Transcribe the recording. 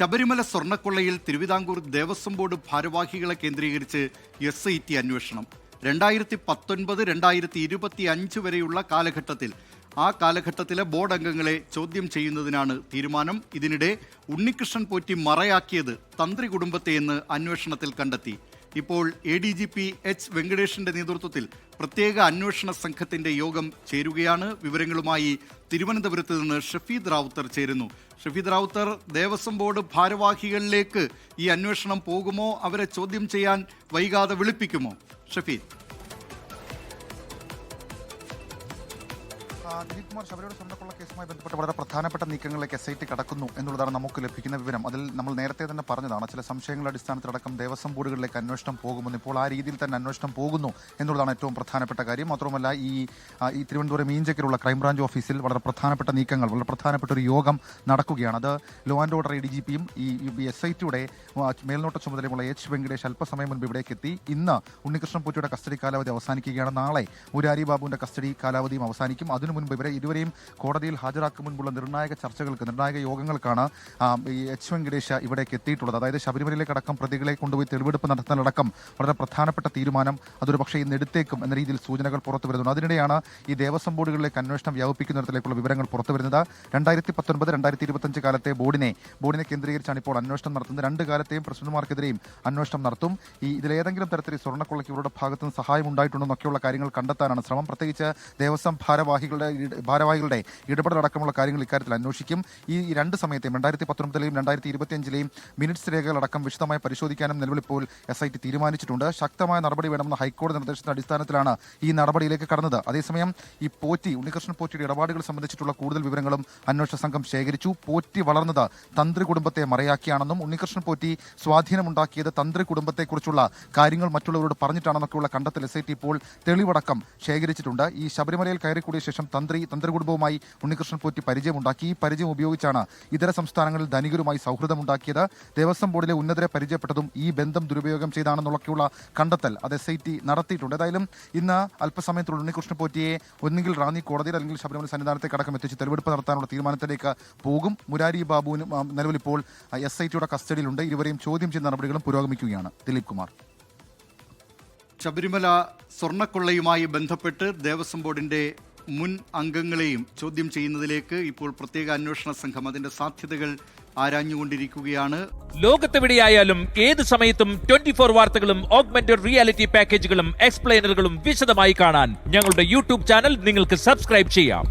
ശബരിമല സ്വർണക്കൊള്ളയിൽ തിരുവിതാംകൂർ ദേവസ്വം ബോർഡ് ഭാരവാഹികളെ കേന്ദ്രീകരിച്ച് എസ് ഐ ടി അന്വേഷണം. രണ്ടായിരത്തി പത്തൊൻപത് രണ്ടായിരത്തി ഇരുപത്തി അഞ്ച് വരെയുള്ള കാലഘട്ടത്തിൽ ആ കാലഘട്ടത്തിലെ ബോർഡ് അംഗങ്ങളെ ചോദ്യം ചെയ്യുന്നതിനാണ് തീരുമാനം. ഇതിനിടെ ഉണ്ണികൃഷ്ണൻ പോറ്റി മറയാക്കിയത് തന്ത്രി കുടുംബത്തെയെന്ന് അന്വേഷണത്തിൽ കണ്ടെത്തി. ഇപ്പോൾ A D G P H വെങ്കടേഷിന്റെ നേതൃത്വത്തിൽ പ്രത്യേക അന്വേഷണ സംഘത്തിന്റെ യോഗം ചേരുകയാണ്. വിവരങ്ങളുമായി തിരുവനന്തപുരത്ത് നിന്ന് ഷഫീദ് റാവുത്തർ ചേരുന്നു. ഷഫീദ് റാവുത്തർ ദേവസ്വം ബോർഡ് ഭാരവാഹികളിലേക്ക് ഈ അന്വേഷണം പോകുമോ? അവരെ ചോദ്യം ചെയ്യാൻ വൈകാതെ വിളിപ്പിക്കുമോ? ഷഫീദ്. ദിലീപ് കുമാർ ശബരിമല സ്വർണക്കൊള്ള കേസുമായി ബന്ധപ്പെട്ട് വളരെ പ്രധാനപ്പെട്ട നീക്കങ്ങളിലേക്ക് എസ് ഐ ടി കടക്കുന്നു എന്നുള്ളതാണ് നമുക്ക് ലഭിക്കുന്ന വിവരം. അതിൽ നമ്മൾ നേരത്തെ തന്നെ പറഞ്ഞതാണ് ചില സംശയങ്ങളുടെ അടിസ്ഥാനത്തിലടക്കം ദേവസ്വം ബോർഡുകളിലേക്ക് അന്വേഷണം പോകുമെന്ന് ഇപ്പോൾ ആ രീതിയിൽ തന്നെ അന്വേഷണം പോകുന്നു എന്നുള്ളതാണ് ഏറ്റവും പ്രധാനപ്പെട്ട കാര്യം. മാത്രമല്ല ഈ ഈ തിരുവനന്തപുരം മീഞ്ചക്കിലുള്ള ക്രൈംബ്രാഞ്ച് ഓഫീസിൽ വളരെ പ്രധാനപ്പെട്ട നീക്കങ്ങൾ വളരെ പ്രധാനപ്പെട്ട ഒരു യോഗം നടക്കുകയാണ്. അത് law and order A D G പിയും ഈ എസ് ഐ ടിയുടെ മേൽനോട്ട ചുമതലയുള്ള എച്ച് വെങ്കടേഷ് അല്പസമയം മുൻപ് ഇവിടേക്ക് എത്തി. ഇന്ന് ഉണ്ണികൃഷ്ണൻ പൂറ്റിയുടെ കസ്റ്റഡി കാലാവധി അവസാനിക്കുകയാണ്. നാളെ മുരാരി ബാബുവിന്റെ കസ്റ്റഡി കാലാവധിയും അവസാനിക്കും. അതിനു മുൻപ് ഇവരെ ഇരുവരെയും കോടതിയിൽ ഹാജരാക്കും മുൻപുള്ള നിർണായക ചർച്ചകൾക്ക് നിർണായക യോഗങ്ങൾക്കാണ് ഈ എച്ച് വെങ്കടേഷ് ഇവിടേക്ക് എത്തിയിട്ടുള്ളത്. അതായത് ശബരിമലയിലേക്ക് അടക്കം പ്രതികളെ കൊണ്ടുപോയി തെളിവെടുപ്പ് നടത്താനടക്കം വളരെ പ്രധാനപ്പെട്ട തീരുമാനം അതൊരു പക്ഷേ ഇന്ന് എടുത്തേക്കും എന്ന രീതിയിൽ സൂചനകൾ പുറത്തു വരുന്നുണ്ട്. അതിനിടെയാണ് ഈ ദേവസ്വം ബോർഡുകളിലേക്ക് അന്വേഷണം വ്യാപിപ്പിക്കുന്നിടത്തിലേക്കുള്ള വിവരങ്ങൾ പുറത്തു വരുന്നത്. രണ്ടായിരത്തി പത്തൊൻപത് രണ്ടായിരത്തി ഇരുപത്തഞ്ച് കാലത്തെ ബോർഡിനെ ബോർഡിനെ കേന്ദ്രീകരിച്ചാണ് ഇപ്പോൾ അന്വേഷണം നടത്തുന്നത്. രണ്ട് കാലത്തെയും പ്രസിഡന്റുമാർക്കെതിരെയും അന്വേഷണം നടത്തും. ഈ ഇതിലേതെങ്കിലും തരത്തിൽ സ്വർണക്കൊള്ളയ്ക്ക് ഇവരുടെ ഭാഗത്തുനിന്ന് സഹായം ഉണ്ടായിട്ടുണ്ടോ എന്നൊക്കെയുള്ള കാര്യങ്ങൾ കണ്ടെത്താനാണ് ശ്രമം. പ്രത്യേകിച്ച് ദേവസ്വം ഭാരവാഹികളുടെ ഭാരവാഹികളുടെ ഇടപെടൽ അടക്കമുള്ള കാര്യങ്ങൾ ഇക്കാര്യത്തിൽ അന്വേഷിക്കും. ഈ രണ്ട് സമയത്തെയും രണ്ടായിരത്തി പത്തൊൻപതിലെയും രണ്ടായിരത്തി ഇരുപത്തിയഞ്ചിലെയും മിനിറ്റ്സ് രേഖകളടക്കം വിശദമായി പരിശോധിക്കാനും നിലവിൽ ഇപ്പോൾ എസ് ഐ ടി തീരുമാനിച്ചിട്ടുണ്ട്. ശക്തമായ നടപടി വേണമെന്ന ഹൈക്കോടതി നിർദ്ദേശത്തിന്റെ അടിസ്ഥാനത്തിലാണ് ഈ നടപടിയിലേക്ക് കടന്നത്. അതേസമയം ഈ പോറ്റി ഉണ്ണികൃഷ്ണൻ പോറ്റിയുടെ ഇടപാടുകൾ സംബന്ധിച്ചിട്ടുള്ള കൂടുതൽ വിവരങ്ങളും അന്വേഷണ സംഘം ശേഖരിച്ചു. പോറ്റി വളർന്നത് തന്ത്രി കുടുംബത്തെ മറയാക്കിയാണെന്നും ഉണ്ണികൃഷ്ണൻ പോറ്റി സ്വാധീനമുണ്ടാക്കിയത് തന്ത്രി കുടുംബത്തെക്കുറിച്ചുള്ള കാര്യങ്ങൾ മറ്റുള്ളവരോട് പറഞ്ഞിട്ടാണെന്നൊക്കെയുള്ള കണ്ടെത്തൽ എസ് ഐ ടി ഇപ്പോൾ തെളിവടക്കം ശേഖരിച്ചിട്ടുണ്ട്. ഈ ശബരിമലയിൽ കയറിക്കൂടിയ ശേഷം തന്ത്രി തന്ത്രകുടുംബവുമായി ഉണ്ണികൃഷ്ണൻ പോറ്റി പരിചയമുണ്ടാക്കി. ഈ പരിചയം ഉപയോഗിച്ചാണ് ഇതര സംസ്ഥാനങ്ങളിൽ ധനികരുമായി സൗഹൃദമുണ്ടാക്കിയത്. ദേവസ്വം ബോർഡിലെ ഉന്നതരെ പരിചയപ്പെട്ടതും ഈ ബന്ധം ദുരുപയോഗം ചെയ്താണെന്നുള്ളൊക്കെയുള്ള കണ്ടെത്തൽ അത് എസ് ഐ ടി നടത്തിയിട്ടുണ്ട്. ഏതായാലും ഇന്ന് അല്പസമയത്തുള്ള ഉണ്ണികൃഷ്ണൻ പോറ്റിയെ ഒന്നുകിൽ റാന്നി കോടതിയിൽ അല്ലെങ്കിൽ ശബരിമല സന്നിധാനത്തേക്ക് അടക്കം എത്തിച്ച് തെളിവെടുപ്പ് നടത്താനുള്ള തീരുമാനത്തിലേക്ക് പോകും. മുരാരി ബാബുവിനും നിലവിൽ ഇപ്പോൾ എസ് ഐ ടിയുടെ കസ്റ്റഡിയിലുണ്ട്. ഇരുവരെയും ചോദ്യം ചെയ്യുന്ന നടപടികളും പുരോഗമിക്കുകയാണ് ദിലീപ് കുമാർ. ശബരിമല സ്വർണക്കൊള്ളയുമായി ബന്ധപ്പെട്ട് ദേവസ്വം ബോർഡിന്റെ മുൻ അംഗങ്ങളെയും ചോദ്യം ചെയ്യുന്നതിലേക്ക് ഇപ്പോൾ പ്രത്യേക അന്വേഷണ സംഘം അതിന്റെ സാധ്യതകൾ ആരാഞ്ഞുകൊണ്ടിരിക്കുകയാണ്. ലോകത്തെവിടെയായാലും ഏത് സമയത്തും ട്വന്റി ഫോർ വാർത്തകളും ഓഗ്മെന്റഡ് റിയാലിറ്റി പാക്കേജുകളും എക്സ്പ്ലെയിനറുകളും വിശദമായി കാണാൻ ഞങ്ങളുടെ യൂട്യൂബ് ചാനൽ നിങ്ങൾക്ക് സബ്സ്ക്രൈബ് ചെയ്യാം.